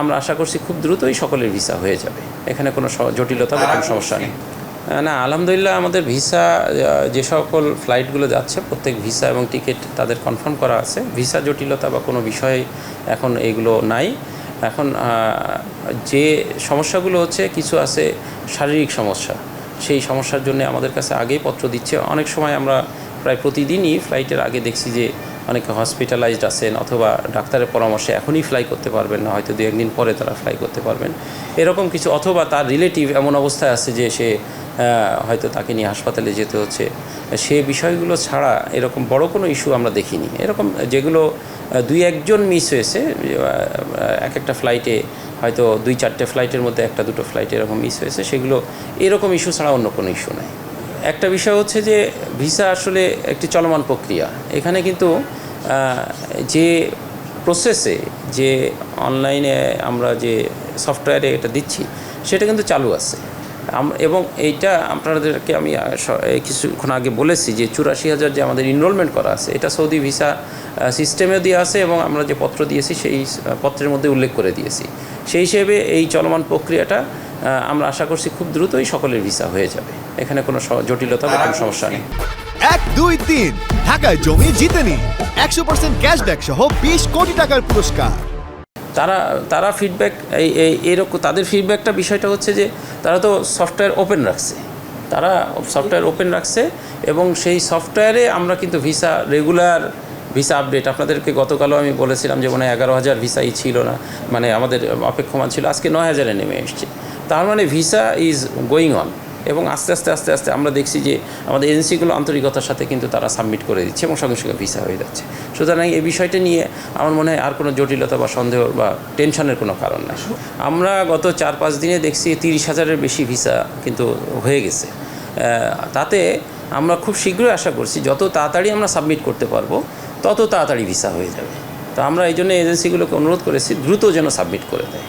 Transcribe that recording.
আমরা আশা করছি খুব দ্রুতই সকলের ভিসা হয়ে যাবে। এখানে কোনো জটিলতা বা কোনো সমস্যা নেই। না, আলহামদুলিল্লাহ আমাদের ভিসা যে সকল ফ্লাইটগুলো যাচ্ছে, প্রত্যেক ভিসা এবং টিকিট তাদের কনফার্ম করা আছে। ভিসা জটিলতা বা কোনো বিষয়ে এখন এগুলো নাই। এখন যে সমস্যাগুলো হচ্ছে, কিছু আছে শারীরিক সমস্যা। সেই সমস্যার জন্য আমাদের কাছে আগেই পত্র দিচ্ছে। অনেক সময় আমরা প্রায় প্রতিদিনই ফ্লাইটের আগে দেখছি যে অনেকে হসপিটালাইজড আছেন অথবা ডাক্তারের পরামর্শে এখনই ফ্লাই করতে পারবেন না, হয়তো দু একদিন পরে তারা ফ্লাই করতে পারবেন। এরকম কিছু, অথবা তার রিলেটিভ এমন অবস্থায় আছে যে সে হয়তো তাকে নিয়ে হাসপাতালে যেতে হচ্ছে। সে বিষয়গুলো ছাড়া এরকম বড় কোনো ইস্যু আমরা দেখিনি। এরকম যেগুলো দুই একজন মিস হয়েছে এক একটা ফ্লাইটে হয়তো দুই চারটে ফ্লাইটের মধ্যে একটা দুটো ফ্লাইট এরকম মিস হয়েছে, সেগুলো এরকম ইস্যু ছাড়া অন্য কোনো ইস্যু নাই। একটা বিষয় হচ্ছে যে ভিসা আসলে একটি চলমান প্রক্রিয়া। এখানে কিন্তু যে প্রসেসে যে অনলাইনে আমরা যে সফটওয়্যারে এটা দিচ্ছি, সেটা কিন্তু চালু আছে। এবং এইটা আপনাদেরকে আমি কিছুক্ষণ আগে বলেছি যে চুরাশি হাজার যে আমাদের ইনরোলমেন্ট করা আছে, এটা সৌদি ভিসা সিস্টেমেও দিয়ে আছে এবং আমরা যে পত্র দিয়েছি, সেই পত্রের মধ্যে উল্লেখ করে দিয়েছি। সেই হিসেবে এই চলমান প্রক্রিয়াটা আমরা আশা করছি খুব দ্রুতই সকলের ভিসা হয়ে যাবে। এখানে কোনো জটিলতা বা কোনো সমস্যা নেই। এক দুই তিন। ঢাকায় জমি জিতে নিন একশো পার্সেন্ট ক্যাশব্যাক সহ বিশ কোটি টাকার পুরস্কার। তারা তারা ফিডব্যাক এই এই এরকম তাদের ফিডব্যাকটা বিষয়টা হচ্ছে যে তারা তো সফটওয়্যার ওপেন রাখছে। তারা সফটওয়্যার ওপেন রাখছে এবং সেই সফটওয়্যারে আমরা কিন্তু ভিসা রেগুলার ভিসা আপডেট আপনাদেরকে গতকালও আমি বলেছিলাম যে মনে হয় এগারো হাজার ভিসাই ছিল না। মানে আমাদের অপেক্ষমান ছিল। আজকে নয় হাজারে নেমে এসছে। তার মানে ভিসা ইজ গোয়িং অন এবং আস্তে আস্তে আস্তে আস্তে আমরা দেখছি যে আমাদের এজেন্সিগুলো আন্তরিকতার সাথে কিন্তু তারা সাবমিট করে দিচ্ছে এবং সঙ্গে সঙ্গে ভিসা হয়ে যাচ্ছে। সুতরাং এই বিষয়টা নিয়ে আমার মনে হয় আর কোনো জটিলতা বা সন্দেহ বা টেনশনের কোনো কারণ নাই। আমরা গত চার, পাঁচ দিনে দেখছি তিরিশ হাজারের বেশি ভিসা কিন্তু হয়ে গেছে। তাতে আমরা খুব শীঘ্রই আশা করছি যত তাড়াতাড়ি আমরা সাবমিট করতে পারব, তত তাড়াতাড়ি ভিসা হয়ে যাবে। তো আমরা এই জন্য এজেন্সিগুলোকে অনুরোধ করেছি দ্রুত যেন সাবমিট করে দেয়।